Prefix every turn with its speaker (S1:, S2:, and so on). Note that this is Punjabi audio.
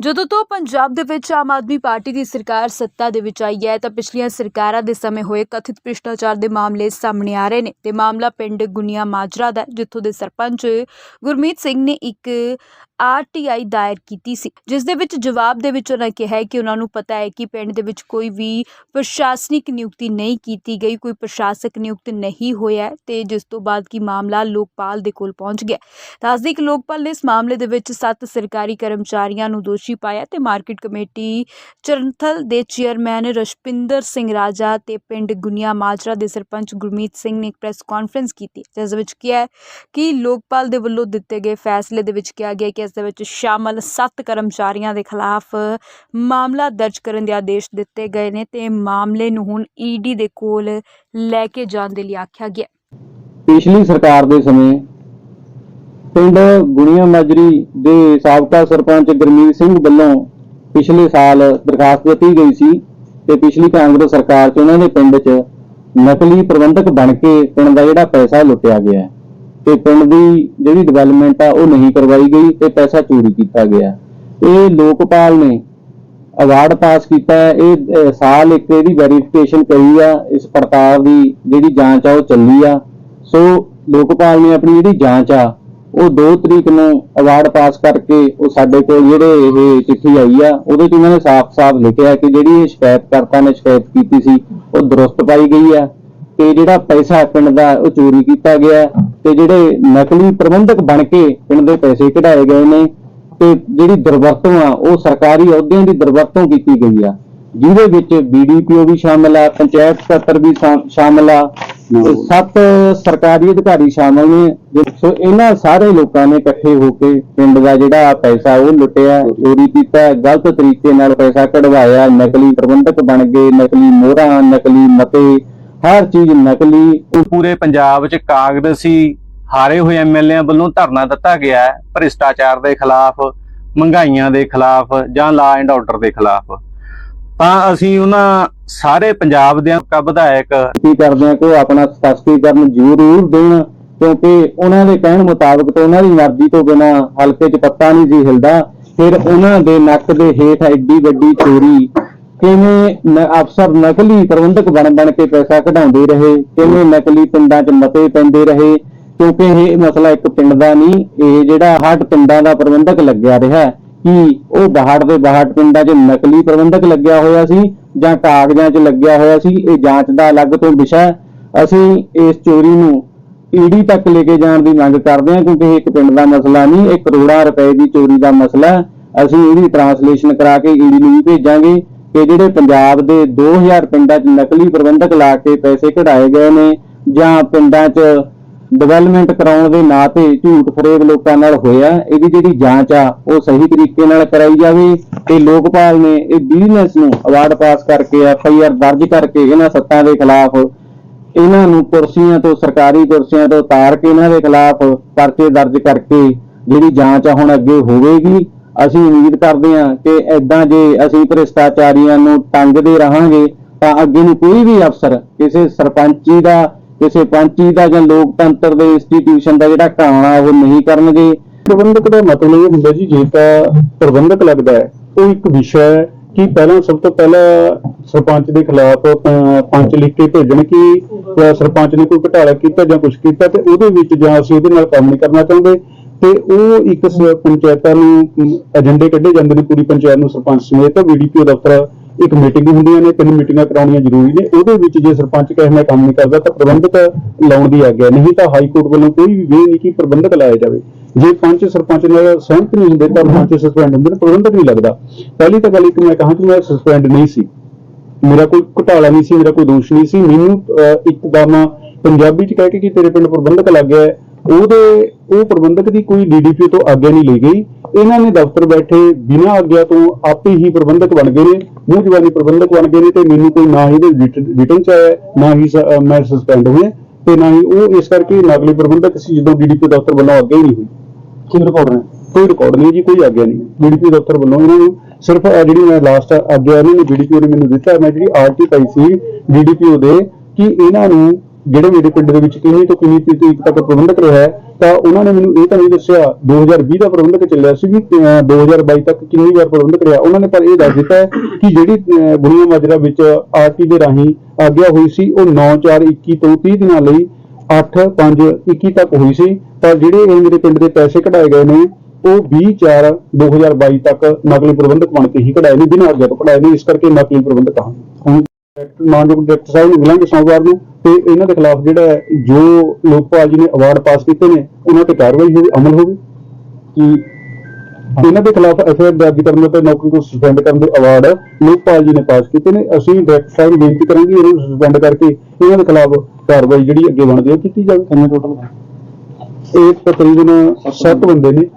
S1: ਜਦੋਂ ਤੋਂ ਪੰਜਾਬ ਦੇ ਵਿੱਚ ਆਮ ਆਦਮੀ ਪਾਰਟੀ ਦੀ ਸਰਕਾਰ ਸੱਤਾ ਦੇ ਵਿੱਚ ਆਈ ਹੈ, ਤਾਂ ਪਿਛਲੀਆਂ ਸਰਕਾਰਾਂ ਦੇ ਸਮੇਂ ਹੋਏ ਕਥਿਤ ਭ੍ਰਿਸ਼ਟਾਚਾਰ ਦੇ ਮਾਮਲੇ ਸਾਹਮਣੇ ਆ ਰਹੇ ਨੇ। ਤੇ ਮਾਮਲਾ ਪਿੰਡ ਗੁਨੀਆ ਮਾਜਰਾ ਦਾ ਜਿੱਥੋਂ ਦੇ ਸਰਪੰਚ ਗੁਰਮੀਤ ਸਿੰਘ ਨੇ ਇੱਕ ਆਰਟੀਆਈ ਦਾਇਰ ਕੀਤੀ ਸੀ, ਜਿਸ ਦੇ ਵਿੱਚ ਜਵਾਬ ਦੇ ਵਿੱਚ ਉਹਨਾਂ ਕਿਹਾ ਹੈ ਕਿ ਉਹਨਾਂ ਨੂੰ ਪਤਾ ਹੈ ਕਿ ਪਿੰਡ ਦੇ ਵਿੱਚ ਕੋਈ ਵੀ ਪ੍ਰਸ਼ਾਸਨਿਕ ਨਿਯੁਕਤੀ ਨਹੀਂ ਕੀਤੀ ਗਈ, ਕੋਈ ਪ੍ਰਸ਼ਾਸਕ ਨਿਯੁਕਤ ਨਹੀਂ ਹੋਇਆ ਤੇ ਜਿਸ ਤੋਂ ਬਾਅਦ ਕੀ ਮਾਮਲਾ ਲੋਕਪਾਲ ਦੇ ਕੋਲ ਪਹੁੰਚ ਗਿਆ ਦੱਸਦੀ ਕਿ ਲੋਕਪਾਲ ਨੇ ਇਸ ਮਾਮਲੇ ਦੇ ਵਿੱਚ ਸੱਤ ਸਰਕਾਰੀ ਕਰਮਚਾਰੀਆਂ ਨੂੰ ਦੋਸ਼ੀ ਪਾਇਆ ਤੇ ਮਾਰਕੀਟ ਕਮੇਟੀ ਚਰਨਥਲ ਦੇ ਚੇਅਰਮੈਨ ਰਸ਼ਪਿੰਦਰ ਸਿੰਘ ਰਾਜਾ ਤੇ ਪਿੰਡ ਗੁਨੀਆ ਮਾਜਰਾ ਦੇ ਸਰਪੰਚ ਗੁਰਮੀਤ ਸਿੰਘ ਨੇ ਇੱਕ ਪ੍ਰੈਸ ਕਾਨਫਰੰਸ ਕੀਤੀ, ਜਿਸ ਵਿੱਚ ਕਿਹਾ ਕਿ ਲੋਕਪਾਲ ਦੇ ਵੱਲੋਂ ਦਿੱਤੇ ਗਏ ਫੈਸਲੇ ਦੇ ਵਿੱਚ ਕਿਹਾ ਗਿਆ ਕਿ ਇਸ ਦੇ ਵਿੱਚ ਸ਼ਾਮਲ ਸੱਤ ਕਰਮਚਾਰੀਆਂ ਦੇ ਖਿਲਾਫ ਮਾਮਲਾ ਦਰਜ ਕਰਨ ਦੇ ਆਦੇਸ਼ ਦਿੱਤੇ ਗਏ ਨੇ ਤੇ ਮਾਮਲੇ ਨੂੰ ਹੁਣ ਈਡੀ ਦੇ ਕੋਲ ਲੈ ਕੇ ਜਾਣ ਦੇ ਲਈ ਆਖਿਆ ਗਿਆ
S2: ਪਿਛਲੀ ਸਰਕਾਰ ਦੇ ਸਮੇਂ ਪਿੰਡ ਗੁਣੀਆਂ ਮਾਜਰੀ ਦੇ ਸਾਬਕਾ ਸਰਪੰਚ ਗੁਰਮੀਤ ਸਿੰਘ ਵੱਲੋਂ ਪਿਛਲੇ ਸਾਲ ਦਰਖਾਸਤ ਦਿੱਤੀ ਗਈ ਸੀ ਤੇ ਪਿਛਲੀ ਕਾਂਗਰਸ ਸਰਕਾਰ 'ਚ ਉਹਨਾਂ ਦੇ ਪਿੰਡ 'ਚ ਨਕਲੀ ਪ੍ਰਬੰਧਕ ਬਣ ਕੇ ਪਿੰਡ ਦਾ ਜਿਹੜਾ ਪੈਸਾ ਲੁੱਟਿਆ ਗਿਆ ਤੇ ਪਿੰਡ ਦੀ ਜਿਹੜੀ ਡਿਵੈਲਪਮੈਂਟ ਆ ਉਹ ਨਹੀਂ ਕਰਵਾਈ ਗਈ ਤੇ ਪੈਸਾ ਚੋਰੀ ਕੀਤਾ ਗਿਆ ਇਹ ਲੋਕਪਾਲ ਨੇ ਅਵਾਰਡ ਪਾਸ ਕੀਤਾ ਹੈ। ਇਹ ਸਾਲ ਇੱਕ ਇਹਦੀ ਵੈਰੀਫਿਕੇਸ਼ਨ ਕਰੀ ਆ। ਇਸ ਪੜਤਾਲ ਦੀ ਜਿਹੜੀ ਜਾਂਚ ਆ ਉਹ ਚੱਲੀ ਆ। ਸੋ ਲੋਕਪਾਲ ਨੇ ਆਪਣੀ ਜਿਹੜੀ ਜਾਂਚ ਆ ਉਹ 2 ਤਰੀਕ ਨੂੰ ਅਵਾਰਡ ਪਾਸ ਕਰਕੇ ਉਹ ਸਾਡੇ ਕੋਲ ਜਿਹੜੇ ਇਹ ਚਿੱਠੀ ਆਈ ਆ, ਉਹਦੇ 'ਚ ਉਹਨਾਂ ਨੇ ਸਾਫ਼-ਸਾਫ਼ ਲਿਖਿਆ ਕਿ ਜਿਹੜੀ ਇਹ ਸ਼ਿਕਾਇਤਕਰਤਾ ਨੇ ਸ਼ਿਕਾਇਤ ਕੀਤੀ ਸੀ, ਉਹ ਦਰੁਸਤ ਪਾਈ ਗਈ ਆ ਤੇ ਜਿਹੜਾ ਪੈਸਾ ਪਿੰਡ ਦਾ ਉਹ ਚੋਰੀ ਕੀਤਾ ਗਿਆ ਤੇ ਜਿਹੜੇ ਨਕਲੀ ਪ੍ਰਬੰਧਕ ਬਣ ਕੇ ਪਿੰਡ ਦੇ ਪੈਸੇ ਕਢਾਏ ਗਏ ਨੇ ਤੇ ਜਿਹੜੀ ਦੁਰਵਰਤੋਂ ਆ, ਉਹ ਸਰਕਾਰੀ ਅਹੁਦਿਆਂ ਦੀ ਦੁਰਵਰਤੋਂ ਕੀਤੀ ਗਈ ਆ। ਜਿਹਦੇ ਵਿੱਚ ਬੀਡੀਪੀਓ ਵੀ ਸ਼ਾਮਲ ਆ, ਪੰਚਾਇਤ ਸਕੱਤਰ ਵੀ ਸ਼ਾ- ਸ਼ਾਮਲ ਆ ਸੱਤ ਸਰਕਾਰੀ ਅਧਿਕਾਰੀ ਸ਼ਾਮਲ ਨੇ ਜੋ- ਸੋ ਇਹਨਾਂ ਸਾਰੇ ਲੋਕਾਂ ਨੇ ਇਕੱਠੇ ਹੋ ਕੇ ਪਿੰਡ ਦਾ ਜਿਹੜਾ ਪੈਸਾ ਉਹ ਲੁੱਟਿਆ ਚੋਰੀ ਕੀਤਾ ਗਲਤ ਤਰੀਕੇ ਨਾਲ ਪੈਸਾ ਕਢਵਾਇਆ ਨਕਲੀ ਪ੍ਰਬੰਧਕ ਬਣ ਗਏ ਨਕਲੀ ਮੋਹਰਾਂ ਨਕਲੀ ਮਤੇ ਹਰ ਚੀਜ਼ ਨਕਲੀ।
S3: ਪੂਰੇ ਪੰਜਾਬ 'ਚ ਕਾਂਗਰਸੀ ਹਾਰੇ ਹੋਏ ਐਮਐਲਏਆਂ ਵੱਲੋਂ ਧਰਨਾ ਦਿੱਤਾ ਗਿਆ ਹੈ ਭ੍ਰਿਸ਼ਟਾਚਾਰ ਦੇ ਖਿਲਾਫ ਮਹਿੰਗਾਈਆਂ ਦੇ ਖਿਲਾਫ ਜਾਂ ਲਾ ਐਂਡ ਆਰਡਰ ਦੇ ਖਿਲਾਫ। ਤਾਂ ਅਸੀਂ ਉਹਨਾਂ ਸਾਰੇ ਪੰਜਾਬ ਦੇ ਕਾ ਵਿਧਾਇਕ
S2: ਬੇਨਤੀ ਕਰਦੇ ਹਾਂ ਕਿ ਆਪਣਾ ਸਪਸ਼ਟੀਕਰਨ ਜ਼ਰੂਰ ਦੇਣ, ਕਿਉਂਕਿ ਉਹਨਾਂ ਦੇ ਕਹਿਣ ਮੁਤਾਬਕ ਤੇ ਉਹਨਾਂ ਦੀ ਮਰਜ਼ੀ ਤੋਂ ਬਿਨਾ ਹਲਕੇ 'ਚ ਪੱਤਾ ਨਹੀਂ ਸੀ ਹਿਲਦਾ। ਫਿਰ ਉਹਨਾਂ ਦੇ ਨੱਕ ਦੇ ਹੇਠ ਐਡੀ ਵੱਡੀ ਚੋਰੀ ਕਿਵੇਂ ਅਫਸਰ ਨਕਲੀ ਪ੍ਰਬੰਧਕ ਬਣ ਬਣ ਕੇ ਪੈਸਾ ਕਢਾਉਂਦੇ ਰਹੇ, ਕਿਵੇਂ ਨਕਲੀ ਪਿੰਡਾਂ 'ਚ ਮਤੇ ਪੈਂਦੇ ਰਹੇ, ਕਿਉਂਕਿ ਇਹ ਮਸਲਾ ਇੱਕ ਪਿੰਡ ਦਾ ਨਹੀਂ, ਇਹ ਜਿਹੜਾ ਹੱਟ ਪਿੰਡਾਂ ਦਾ ਪ੍ਰਬੰਧਕ ਲੱਗਿਆ ਰਿਹਾ। ਕਿ ਉਹ ਬਾਹਰ ਦੇ ਬਾਹਰ ਪਿੰਡਾਂ 'ਚ ਨਕਲੀ ਪ੍ਰਬੰਧਕ ਲੱਗਿਆ ਹੋਇਆ ਸੀ ਜਾਂ ਕਾਗਜ਼ਾਂ 'ਚ ਲੱਗਿਆ ਹੋਇਆ ਸੀ, ਇਹ ਜਾਂਚ ਦਾ ਅਲੱਗ ਤੋਂ ਵਿਸ਼ਾ ਅਸੀਂ ਇਸ ਚੋਰੀ ਨੂੰ ਈਡੀ ਤੱਕ ਲੈ ਕੇ ਜਾਣ ਦੀ ਮੰਗ ਕਰਦੇ ਹਾਂ ਕਿਉਂਕਿ ਇਹ ਇੱਕ ਪਿੰਡ ਦਾ ਮਸਲਾ ਨਹੀਂ, ਇਹ ਕਰੋੜਾਂ ਰੁਪਏ ਦੀ ਚੋਰੀ ਦਾ ਮਸਲਾ ਅਸੀਂ ਇਹਦੀ ਟਰਾਂਸਲੇਸ਼ਨ ਕਰਾ ਕੇ ਈਡੀ ਨੂੰ ਵੀ ਭੇਜਾਂਗੇ ਕਿ ਜਿਹੜੇ ਪੰਜਾਬ ਦੇ 2000 ਪਿੰਡਾਂ 'ਚ ਨਕਲੀ ਪ੍ਰਬੰਧਕ ਲਾ ਕੇ ਪੈਸੇ ਕਢਾਏ ਗਏ ਨੇ ਜਾਂ ਪਿੰਡਾਂ 'ਚ ਡਿਵੈਲਪਮੈਂਟ ਕਰਾਉਣ ਦੇ ਨਾਂ ਤੇ ਝੂਠ ਫਰੇਬ ਲੋਕਾਂ ਨਾਲ ਹੋਇਆ। ਇਹਦੀ ਜਿਹੜੀ ਜਾਂਚ ਆ, ਉਹ ਸਹੀ ਤਰੀਕੇ ਨਾਲ ਕਰਾਈ ਜਾਵੇ ਤੇ ਲੋਕਪਾਲ ਨੇ ਇਹ ਬਿਜ਼ਨਸ ਨੂੰ ਅਵਾਰਡ ਪਾਸ ਕਰਕੇ ਐਫ ਆਈ ਆਰ ਦਰਜ ਕਰਕੇ ਇਹਨਾਂ ਸੱਤਾਂ ਦੇ ਖਿਲਾਫ ਇਹਨਾਂ ਨੂੰ ਕੁਰਸੀਆਂ ਤੋਂ, ਸਰਕਾਰੀ ਕੁਰਸੀਆਂ ਤੋਂ ਉਤਾਰ ਕੇ ਇਹਨਾਂ ਦੇ ਖਿਲਾਫ ਪਰਚੇ ਦਰਜ ਕਰਕੇ ਜਿਹੜੀ ਜਾਂਚ ਆ ਹੁਣ ਅੱਗੇ ਹੋਵੇਗੀ। ਅਸੀਂ ਉਮੀਦ ਕਰਦੇ ਹਾਂ ਕਿ ਐਦਾਂ ਜੇ ਅਸੀਂ ਭ੍ਰਿਸ਼ਟਾਚਾਰੀਆਂ ਨੂੰ ਟੰਗਦੇ ਰਹਾਂਗੇ, ਤਾਂ ਅੱਗੇ ਨੂੰ ਕੋਈ ਵੀ ਅਫਸਰ ਕਿਸੇ ਸਰਪੰਚੀ ਦਾ ਕਿਸੇ ਪੰਚੀ ਦਾ ਜਾਂ ਲੋਕਤੰਤਰ ਦੇ ਇੰਸਟੀਟਿਊਸ਼ਨ ਦਾ ਜਿਹੜਾ ਕਾਣਾ ਉਹ ਨਹੀਂ ਕਰਨਗੇ।
S4: ਪ੍ਰਬੰਧਕ ਦਾ ਮਤਲਬ ਇਹ ਹੁੰਦਾ ਜੀ, ਜੇ ਤਾਂ ਪ੍ਰਬੰਧਕ ਲੱਗਦਾ ਹੈ, ਉਹ ਇੱਕ ਵਿਸ਼ਾ ਹੈ ਕਿ ਪਹਿਲਾਂ ਸਭ ਤੋਂ ਪਹਿਲਾਂ ਸਰਪੰਚ ਦੇ ਖਿਲਾਫ ਪੰਚ ਲਿਖ ਕੇ ਭੇਜਣ ਕਿ ਸਰਪੰਚ ਨੇ ਕੋਈ ਘਟਾਲਾ ਕੀਤਾ ਜਾਂ ਕੁਝ ਕੀਤਾ ਤੇ ਉਹਦੇ ਵਿੱਚ ਜਾਂ ਅਸੀਂ ਉਹਦੇ ਨਾਲ ਕੰਮ ਨਹੀਂ ਕਰਨਾ ਚਾਹੁੰਦੇ। ਤੇ ਉਹ ਇੱਕ ਪੰਚਾਇਤਾਂ ਨੂੰ ਏਜੰਡੇ ਕੱਢੇ ਜਾਂਦੇ ਨੇ, ਪੂਰੀ ਪੰਚਾਇਤ ਨੂੰ ਸਰਪੰਚ ਸਮੇਤ ਵੀਡੀਪੀਓ ਦਫ਼ਤਰ ਇੱਕ ਮੀਟਿੰਗ ਹੁੰਦੀਆਂ ਨੇ ਤਿੰਨ ਮੀਟਿੰਗਾਂ ਕਰਾਉਣੀਆਂ ਜ਼ਰੂਰੀ ਨੇ। ਉਹਦੇ ਵਿੱਚ ਜੇ ਸਰਪੰਚ ਕਹੇ ਮੈਂ ਕੰਮ ਨਹੀਂ ਕਰਦਾ ਤਾਂ ਪ੍ਰਬੰਧਕ ਲਾਉਣ ਦੀ ਆਗਿਆ ਨਹੀਂ। ਤਾਂ ਹਾਈ ਕੋਰਟ ਵੱਲੋਂ ਕੋਈ ਵੀ ਵੇ ਨਹੀਂ ਕਿ ਪ੍ਰਬੰਧਕ ਲਾਇਆ ਜਾਵੇ। ਜੇ ਪੰਚ ਸਰਪੰਚ ਨਾਲ ਸਹਿਮਤ ਨਹੀਂ ਹੁੰਦੇ ਤਾਂ ਪੰਚ ਸਸਪੈਂਡ ਹੁੰਦੇ ਨੇ ਪ੍ਰਬੰਧਕ ਨਹੀਂ ਲੱਗਦਾ। ਪਹਿਲੀ ਤਾਂ ਗੱਲ ਇੱਕ ਮੈਂ ਕਹਾਂ ਕਿ ਮੈਂ ਸਸਪੈਂਡ ਨਹੀਂ ਸੀ। ਮੇਰਾ ਕੋਈ ਘੁਟਾਲਾ ਨਹੀਂ ਸੀ ਮੇਰਾ ਕੋਈ ਦੋਸ਼ ਨਹੀਂ ਸੀ। ਮੈਨੂੰ ਅਹ, ਇੱਕਦਮ ਪੰਜਾਬੀ ਚ ਕਹਿ ਕੇ ਕਿ ਤੇਰੇ ਪਿੰਡ ਪ੍ਰਬੰਧਕ ਲੱਗ ਗਿਆ ਉਹਦੇ ਉਹ ਪ੍ਰਬੰਧਕ ਦੀ ਕੋਈ ਡੀਡੀਪੀ ਤੋਂ ਆਗਿਆ ਨਹੀਂ ਲਈ ਗਈ। ਇਹਨਾਂ ਨੇ ਦਫ਼ਤਰ ਬੈਠੇ ਬਿਨਾਂ ਆਗਿਆ ਤੋਂ ਆਪੇ ਹੀ ਪ੍ਰਬੰਧਕ ਬਣ ਗਏ ਨੇ ਮੂੰਹ ਜ਼ਬਾਨੀ ਪ੍ਰਬੰਧਕ ਬਣ ਗਏ ਨੇ ਤੇ ਮੈਨੂੰ ਕੋਈ ਨਾ ਹੀ ਰਿਟਰਨ ਚ ਆਇਆ ਨਾ ਹੀ ਮੈਂ ਸਸਪੈਂਡ ਹੋਇਆ ਤੇ ਨਾ ਹੀ ਉਹ ਇਸ ਕਰਕੇ ਨਕਲੀ ਪ੍ਰਬੰਧਕ ਸੀ ਜਦੋਂ ਡੀਡੀਪੀ ਦਫ਼ਤਰ ਵੱਲੋਂ ਆਗਿਆ ਹੀ ਨਹੀਂ ਹੋਈ।
S2: ਕੀ ਰਿਕਾਰਡ ਨੇ?
S4: ਕੋਈ ਰਿਕਾਰਡ ਨਹੀਂ ਜੀ ਕੋਈ ਆਗਿਆ ਨਹੀਂ। ਬੀਡੀਪੀ ਦਫ਼ਤਰ ਵੱਲੋਂ ਇਹਨਾਂ ਨੂੰ ਸਿਰਫ ਜਿਹੜੀ ਮੈਂ ਲਾਸਟ ਆਗਿਆ ਇਹਨਾਂ ਨੇ ਬੀਡੀਪੀ ਨੇ ਮੈਨੂੰ ਦਿੱਤਾ ਮੈਂ ਜਿਹੜੀ ਆਰਟੀ ਪਾਈ ਸੀ ਬੀਡੀਪੀਓ ਦੇ ਕਿ ਇਹਨਾਂ ਨੂੰ ਜਿਹੜੇ ਮੇਰੇ ਪਿੰਡ ਦੇ ਵਿੱਚ ਕਿੰਨੀ ਤੋਂ ਕਿੰਨੀ ਤਰੀਕ ਤੱਕ ਪ੍ਰਬੰਧਕ ਰਿਹਾ ਤਾਂ ਉਹਨਾਂ ਨੇ ਮੈਨੂੰ ਇਹ ਤਾਂ ਨਹੀਂ ਦੱਸਿਆ 2020 ਦਾ ਪ੍ਰਬੰਧਕ ਚੱਲਿਆ ਸੀ ਵੀ ਅਹ, 2022 ਤੱਕ ਕਿੰਨੀ ਵਾਰ ਪ੍ਰਬੰਧਕ ਰਿਹਾ। ਉਹਨਾਂ ਨੇ ਪਰ ਇਹ ਦੱਸ ਦਿੱਤਾ ਹੈ ਕਿ ਜਿਹੜੀ ਅਹ, ਮਾਜਰਾ ਵਿੱਚ ਆਰਟੀ ਦੇ ਰਾਹੀਂ ਆਗਿਆ ਹੋਈ ਸੀ ਉਹ 9/4/21 ਤੋਂ 30 ਦਿਨਾਂ ਲਈ 8/5/21 ਤੱਕ ਹੋਈ ਸੀ। ਤਾਂ ਜਿਹੜੇ ਇਹ ਮੇਰੇ ਪਿੰਡ ਦੇ ਪੈਸੇ ਕਢਾਏ ਗਏ ਨੇ ਉਹ 20/4/2022 ਤੱਕ ਨਕਲੀ ਪ੍ਰਬੰਧਕ ਬਣ ਕੇ ਹੀ ਕਢਾਏ ਨੇ ਬਿਨਾਂ ਆਗਿਆ ਤੋਂ ਕਢਾਏ ਨੇ। ਇਸ ਕਰਕੇ ਨਕਲੀ ਪ੍ਰਬੰਧਕ ਹਨ ਮਾਨਯੋਗ ਡਾਇਰੈਕਟਰ ਸਾਹਿਬ ਨੂੰ ਮਿਲਾਂਗੇ ਸੋਮਵਾਰ ਨੂੰ ਤੇ ਇਹਨਾਂ ਦੇ ਖਿਲਾਫ ਜਿਹੜਾ ਜੋ ਲੋਕਪਾਲ ਜੀ ਨੇ ਅਵਾਰਡ ਪਾਸ ਕੀਤੇ ਨੇ ਉਹਨਾਂ ਤੇ ਕਾਰਵਾਈ ਹੋਵੇ ਅਮਲ ਹੋਵੇ ਕਿ ਇਹਨਾਂ ਦੇ ਖਿਲਾਫ ਐਫਆਈਆਰ ਦਰਜ ਕਰਨ ਤੇ ਨੌਕਰੀ ਤੋਂ ਸਸਪੈਂਡ ਕਰਨ ਦੇ ਅਵਾਰਡ ਲੋਕਪਾਲ ਜੀ ਨੇ ਪਾਸ ਕੀਤੇ ਨੇ। ਅਸੀਂ ਡਾਇਰੈਕਟਰ ਸਾਹਿਬ ਨੂੰ ਬੇਨਤੀ ਕਰਾਂਗੇ ਇਹਨਾਂ ਨੂੰ ਸਸਪੈਂਡ ਕਰਕੇ ਇਹਨਾਂ ਦੇ ਖਿਲਾਫ ਕਾਰਵਾਈ ਜਿਹੜੀ ਅੱਗੇ ਬਣਦੀ ਹੈ ਕੀਤੀ ਜਾਵੇ। ਕਿੰਨੇ ਟੋਟਲ ਇਹ ਤਕਰੀਬਨ 7 ਬੰਦੇ ਨੇ।